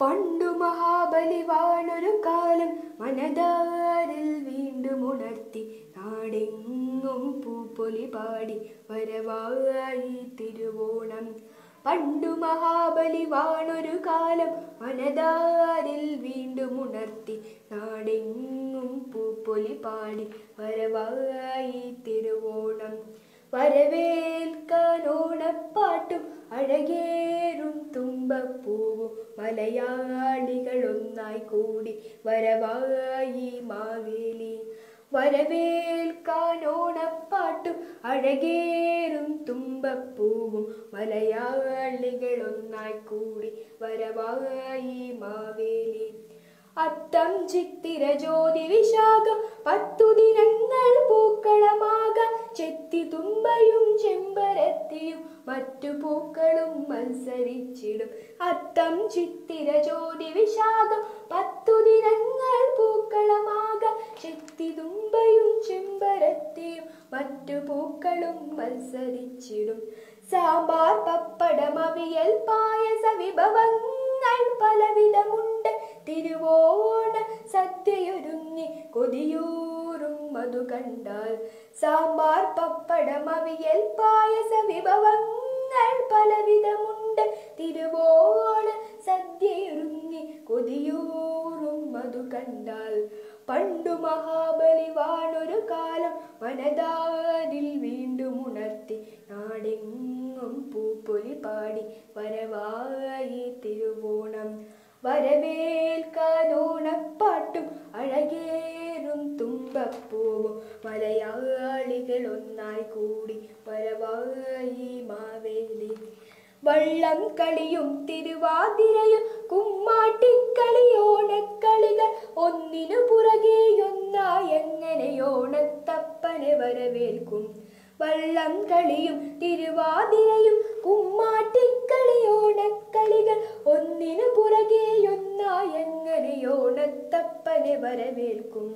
പണ്ടു മഹാബലി വാണൊരു കാലം മനതാരിൽ വീണ്ടും ഉണർത്തി. നാടെങ്ങും പൂപ്പൊലി പാടി വരവായി തിരുവോണം. പണ്ടു മഹാബലി വാണൊരു കാലം മനതാരിൽ വീണ്ടും ഉണർത്തി. നാടെങ്ങും പൂപ്പൊലി പാടി വരവായി തിരുവോണം. വരവേൽക്കാൻ ഓണപ്പാട്ടും അഴകേറും തുമ്പപ്പൂവും മലയാളികൾ ഒന്നായി കൂടി വരവായി മാവേലി. വരവേൽക്കാനോണപ്പാട്ടും അഴകേറും തുമ്പപ്പൂവും മലയാളികൾ ഒന്നായി കൂടി വരവായി മാവേലി. അത്തം ചിത്തിര ജ്യോതി വിശാഖം പത്തു ദിനങ്ങൾ മറ്റു പൂക്കളും മത്സരിച്ചിടും. അത്തം ചിത്തിര ജ്യോതി വിശാഖം പത്തു ദിനങ്ങൾ പൂക്കളമാക ചെത്തി തുമ്പയും ചെമ്പരത്തിയും മറ്റു പൂക്കളും മത്സരിച്ചിടും. സാമ്പാർ പപ്പടമവിയൽ പായസ വിഭവങ്ങൾ പലവിധമുണ്ട്. തിരുവോണ സദ്യയൊരുങ്ങി കൊതിയൂറും മധു കണ്ടാൽ. സാമ്പാർ പപ്പടമവിയൽ പായസ വിഭവങ്ങൾ പലവിധമുണ്ട്. തിരുവോണ സദ്യയൊരുങ്ങി കൊതിയൂറും മധു കണ്ടാൽ. പണ്ടു മഹാബലി വാണൊരു കാലം മനതാതിൽ വീണ്ടും ഉണർത്തി. നാടെങ്ങും പൂപ്പൊലി പാടി വരവായി തിരുവോണം. വരവേൽക്കാൻ ഓണപ്പാട്ടും അഴകേറും തുമ്പപ്പൂവും മലയാളികൾ ഒന്നായി കൂടി പരവായി മാവേലി. വള്ളം കളിയും തിരുവാതിരയും കുമ്മാട്ടിക്കളി ഓണക്കളികൾ ഒന്നിനു പുറകെ ഒന്നായി എങ്ങനെ ഓണത്തപ്പനെ വരവേൽക്കും. വള്ളം കളിയും തിരുവാതിരയും കുമ്മാട്ടിക്കളി ഓണക്കളികൾ ഒന്നിനു പുറകെ ഒന്നായി എങ്ങനെ ഓണത്തപ്പനെ വരവേൽക്കും.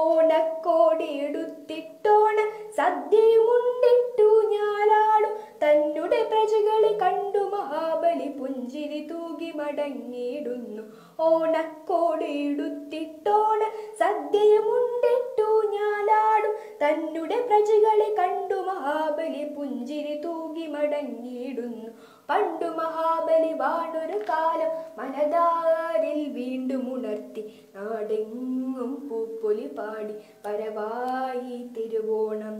ഓണക്കോടി എടുത്തിട്ടോണ സദ്യയുമുണ്ടിട്ടു ഞാലാടും തന്നുടെ പ്രജകളെ കണ്ടു മഹാബലി പുഞ്ചിരി തൂകി മടങ്ങിയിടുന്നു. ഓണക്കോടി എടുത്തിട്ടോണ സദ്യയുമുണ്ടിട്ടു ഞാലാടും തന്നുടെ പ്രജകളെ കണ്ടു മഹാബലി പുഞ്ചിരി തൂകി മടങ്ങിയിടുന്നു. പണ്ടു മഹാബലി വാണൊരു കാലം മനതാരിൽ വീണ്ടും ഉണർത്തി. നാടെങ്ങും പൂപ്പൊലി പാടി വരവായി തിരുവോണം.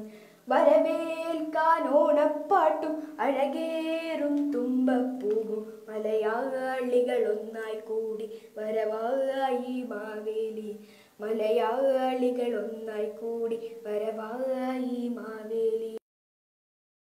വരവേൽക്കാൻ ഓണപ്പാട്ടും അഴകേറും തുമ്പപ്പൂവും. മലയാളികൾ ഒന്നായി കൂടി വരവായി മാവേലി. മലയാളികൾ ഒന്നായി കൂടി വരവായി